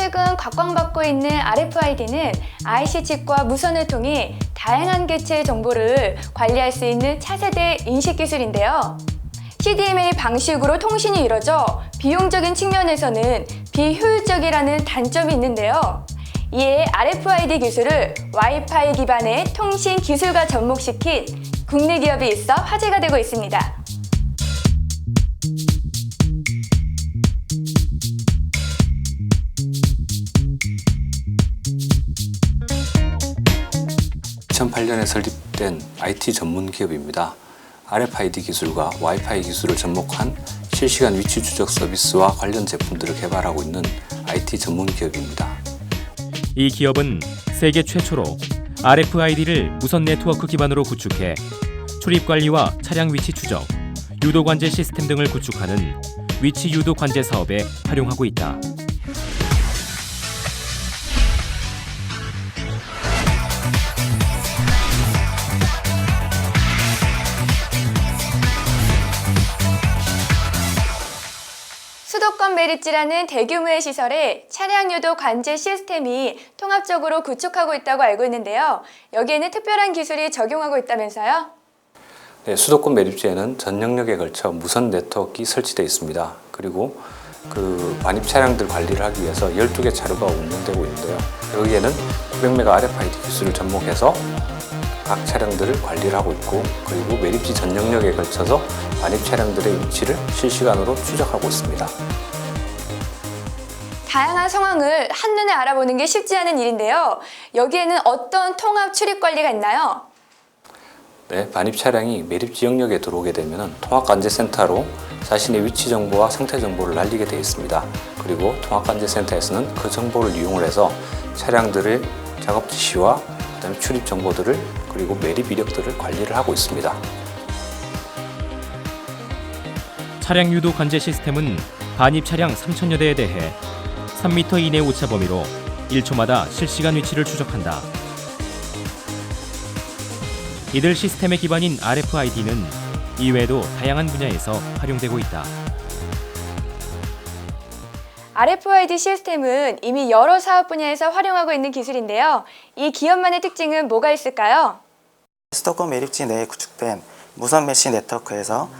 최근 각광받고 있는 RFID는 IC 칩과 무선을 통해 다양한 개체의 정보를 관리할 수 있는 차세대 인식 기술인데요. CDMA 방식으로 통신이 이뤄져 비용적인 측면에서는 비효율적이라는 단점이 있는데요. 이에 RFID 기술을 와이파이 기반의 통신 기술과 접목시킨 국내 기업이 있어 화제가 되고 있습니다. 2008년에 설립된 IT 전문 기업입니다. RFID 기술과 와이파이 기술을 접목한 실시간 위치 추적 서비스와 관련 제품들을 개발하고 있는 IT 전문 기업입니다. 이 기업은 세계 최초로 RFID를 무선 네트워크 기반으로 구축해 출입 관리와 차량 위치 추적, 유도 관제 시스템 등을 구축하는 위치 유도 관제 사업에 활용하고 있다. 수도권 매립지라는 대규모의 시설에 차량 유도 관제 시스템이 통합적으로 구축하고 있다고 알고 있는데요. 여기에는 특별한 기술이 적용하고 있다면서요? 네, 수도권 매립지에는 전 영역에 걸쳐 무선 네트워크가 설치되어 있습니다. 그리고 그 반입 차량들 관리를 하기 위해서 12개 차로가 운영되고 있는데요. 여기에는 900메가 RFID 기술을 접목해서 각 차량들을 관리를 하고 있고 그리고 매립지 전 영역에 걸쳐서 반입 차량들의 위치를 실시간으로 추적하고 있습니다. 다양한 상황을 한눈에 알아보는 게 쉽지 않은 일인데요. 여기에는 어떤 통합 출입 관리가 있나요? 네, 반입 차량이 매립지 영역에 들어오게 되면 통합관제센터로 자신의 위치 정보와 상태 정보를 날리게 되어 있습니다. 그리고 통합관제센터에서는 그 정보를 이용을 해서 차량들의 작업 지시와 그다음에 출입 정보들을 그리고 매립 이력들을 관리를 하고 있습니다. 차량 유도 관제 시스템은 반입 차량 3천여 대에 대해 3m 이내 오차 범위로 1초마다 실시간 위치를 추적한다. 이들 시스템의 기반인 RFID는 이외에도 다양한 분야에서 활용되고 있다. RFID 시스템은 이미 여러 사업 분야에서 활용하고 있는 기술인데요. 이 기업만의 특징은 뭐가 있을까요? 수도권 매립지 내에 구축된 무선 메시 네트워크에서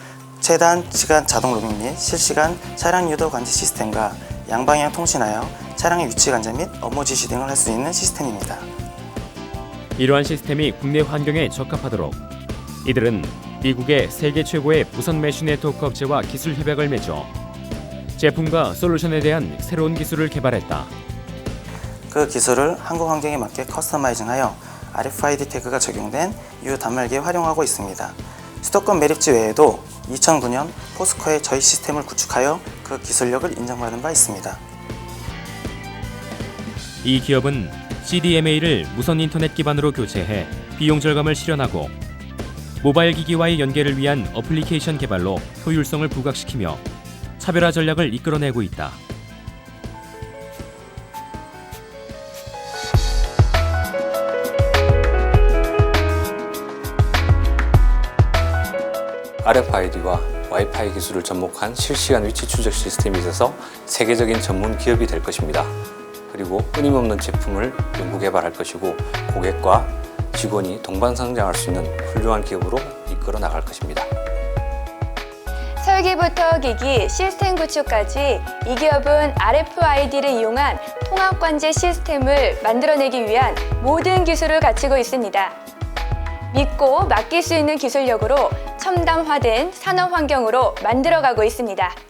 최단 시간 자동 로밍 및 실시간 차량 유도 관제 시스템과 양방향 통신하여 차량의 위치 관제 및 업무 지시 등을 할 수 있는 시스템입니다. 이러한 시스템이 국내 환경에 적합하도록 이들은 미국의 세계 최고의 무선 메쉬 네트워크 업체와 기술 협약을 맺어 제품과 솔루션에 대한 새로운 기술을 개발했다. 그 기술을 한국 환경에 맞게 커스터마이징하여 RFID 태그가 적용된 유 단말기에 활용하고 있습니다. 수도권 매립지 외에도 2009년 포스코의 저희 시스템을 구축하여 그 기술력을 인정받은 바 있습니다. 이 기업은 CDMA를 무선 인터넷 기반으로 교체해 비용 절감을 실현하고 모바일 기기와의 연계를 위한 어플리케이션 개발로 효율성을 부각시키며 차별화 전략을 이끌어내고 있다. RFID와 와이파이 기술을 접목한 실시간 위치 추적 시스템이 있어서 세계적인 전문 기업이 될 것입니다. 그리고 끊임없는 제품을 연구 개발할 것이고 고객과 직원이 동반 성장할 수 있는 훌륭한 기업으로 이끌어 나갈 것입니다. 설계부터 기기, 시스템 구축까지 이 기업은 RFID를 이용한 통합 관제 시스템을 만들어내기 위한 모든 기술을 갖추고 있습니다. 믿고 맡길 수 있는 기술력으로 첨단화된 산업 환경으로 만들어가고 있습니다.